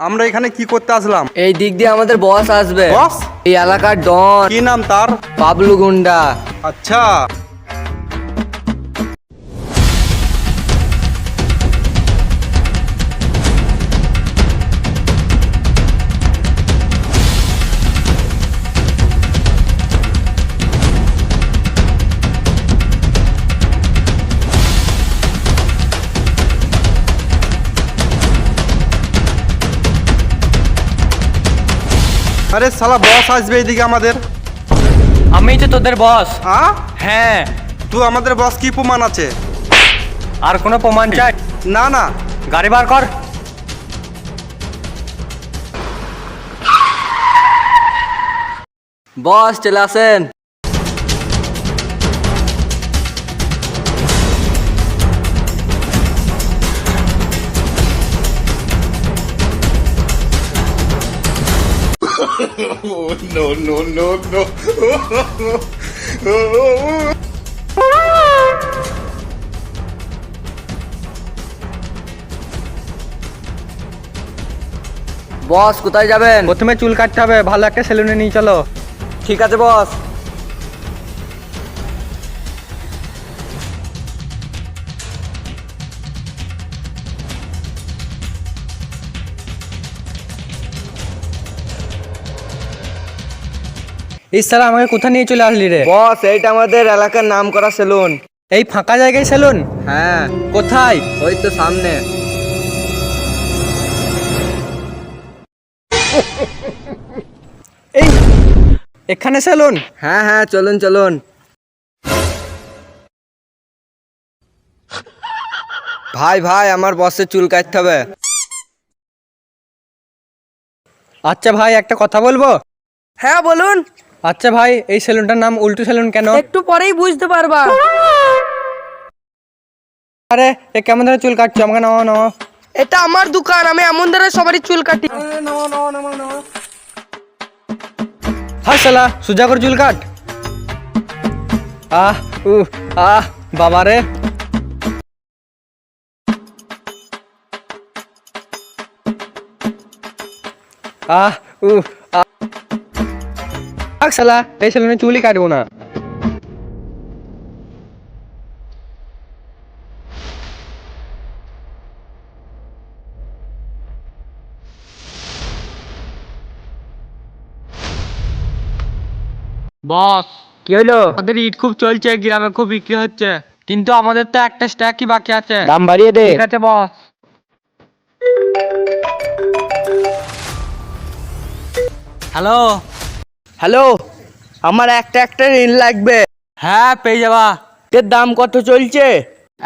আমরা এখানে কি করতে আসলাম? এই দিক দিয়ে আমাদের বস আসবে। বস? এই এলাকার ডন। কি নাম তার? পাবলু গুন্ডা। আচ্ছা। আরে সালা বস আসবে এইদিকে আমাদের। আমি তো তোদের বস। হ্যাঁ? হ্যাঁ। তুই আমাদের বস কি প্রমাণ আছে? আর কোনো প্রমাণ চাই? না না। গাড়ি বার কর। বস চলে আসেন। বস কোথায় যাবেন? প্রথমে চুল কাটতে হবে ভালো একটা সেলুনে নিয়ে চলো। ঠিক আছে বস। এই সালা আমাকে কোথায় নিয়ে চলে আসলি রে? বস এইটা আমাদের এলাকার নাম করা সেলুন। এই ফাঁকা জায়গায় সেলুন? হ্যাঁ। কোথায়? ওই তো সামনে। এই এখানে সেলুন? হ্যাঁ হ্যাঁ চলুন চলুন। ভাই ভাই আমার বসের চুল কাটতে হবে। আচ্ছা ভাই একটা কথা বলব? হ্যাঁ বলুন। আচ্ছা ভাই এই সেলুনটার নাম উল্টু সেলুন কেন? একটু পরেই বুঝতে পারবা। আরে এ কেমন ধরে চুল কাটছো? আমাকে নাও নাও। এটা আমার দোকান আমি এমন ধরে সবারই চুল কাটি। হাই সালা সুজা করে চুল কাট। আহ উ আহ বাবা রে। আহ উ আহ। আহ, শালা এই সেলুনে চুলই কাটবো না। বস কি হলো আমাদের ইট খুব চলছে গ্রামে খুব বিক্রি হচ্ছে। কিন্তু আমাদের তো একটা স্ট্যাকই বাকি আছে। দাম বাড়িয়ে দে। ঠিক আছে বস। হ্যালো। হ্যালো। আমার একটা একটা ঋণ লাগবে। হ্যাঁ পেয়ে যাবা। এর দাম কত চলছে?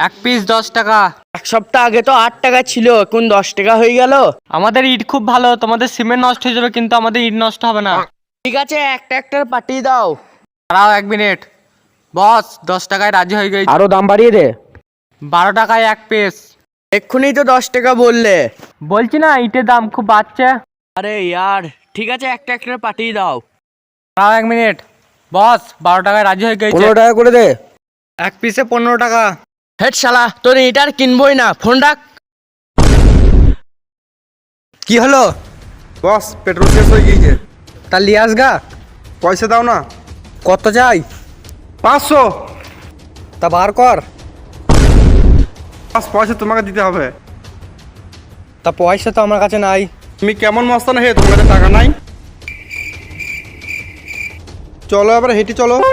এক পিস দশ টাকা। এক সপ্তাহ আগে তো আট টাকা ছিল এখন দশ টাকা হয়ে গেল। আমাদের ইট খুব ভালো তোমাদের সিমেন্ট নষ্ট হয়ে যাবে কিন্তু আমাদের ইট নষ্ট হবে না। ঠিক আছে একটা একটা পাঠিয়ে দাও। দাঁড়াও এক মিনিট। বস দশ টাকায় রাজি হয়ে গেছে। আরও দাম বাড়িয়ে দে। বারো টাকায় এক পিস এক্ষুনি তো দশ টাকা বললে। বলছি না ইটের দাম খুব বাড়ছে। আরে ইয়ার। ঠিক আছে একটা একটা পাঠিয়ে দাও। দাঁড়াও এক মিনিট। বস বারো টাকায় রাজি হয়ে গেছে। টাকা করে দে। এক পিসে পনেরো টাকা। হেড শালা তোর এটা আর কিনবই না। ফোন রাখ। কি হলো? বস পেট্রোল শেষ হয়ে গিয়েছে। তা লিয়াস গা। পয়সা দাও না। কত চাই? পাঁচশো। তা বার কর। বস পয়সা তোমাকে দিতে হবে। তা পয়সা তো আমার কাছে নাই। তুমি কেমন মস্তান হে? তোমার কাছে টাকা নাই? চলো আবার হেঁটে চলো।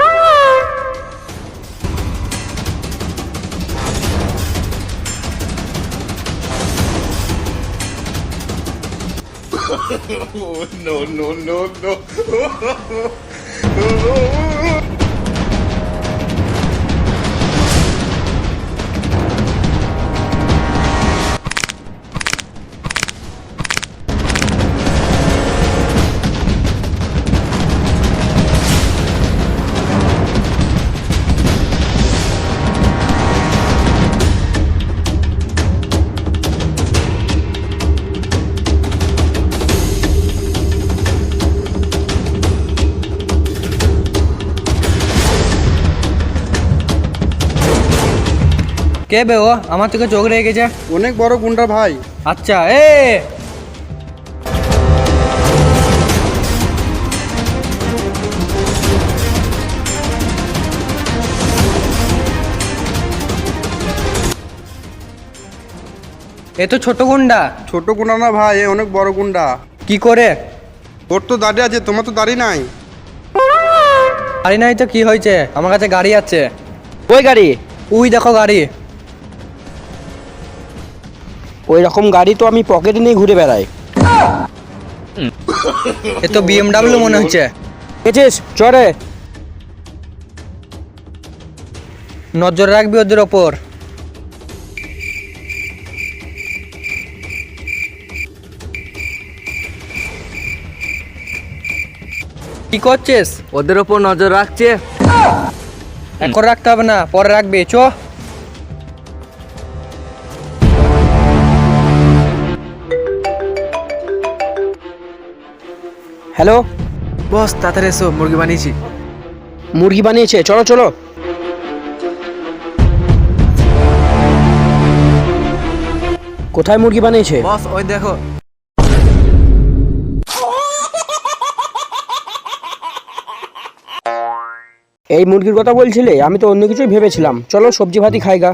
কে বে ও? আমার থেকে চোখ রেখে গেছে। অনেক বড় গুন্ডা ভাই। আচ্ছা এ! এ তো ছোট গুন্ডা। ছোট গুন্ডা না ভাই এ অনেক বড় গুন্ডা। কি করে? ওর তো দাঁড়িয়ে আছে তোমার তো দাঁড়িয়ে নাই। গাড়ি নাই তো কি হয়েছে? আমার কাছে গাড়ি আছে। ওই গাড়ি? উই দেখো গাড়ি। ওই রকম গাড়ি তো আমি পকেটে নিয়ে ঘুরে বেড়াই। এ তো বিএমডাব্লিউ মনে হচ্ছে। গেছিস চরে নজর রাখবি ওদের ওপর। কি করছিস? ওদের ওপর নজর রাখছে। এখন রাখতে হবে না পরে রাখবি চ। হ্যালো? বস তাড়াতাড়ি এসো মুরগি বানিয়েছি। মুরগি বানিয়েছে চলো চলো। কোথায় মুরগি বানিয়েছে? বস ওই দেখো। এই মুরগির কথা বলছিলে আমি তো অন্য কিছুই ভেবেছিলাম। চলো সবজি ভাতি খাইগা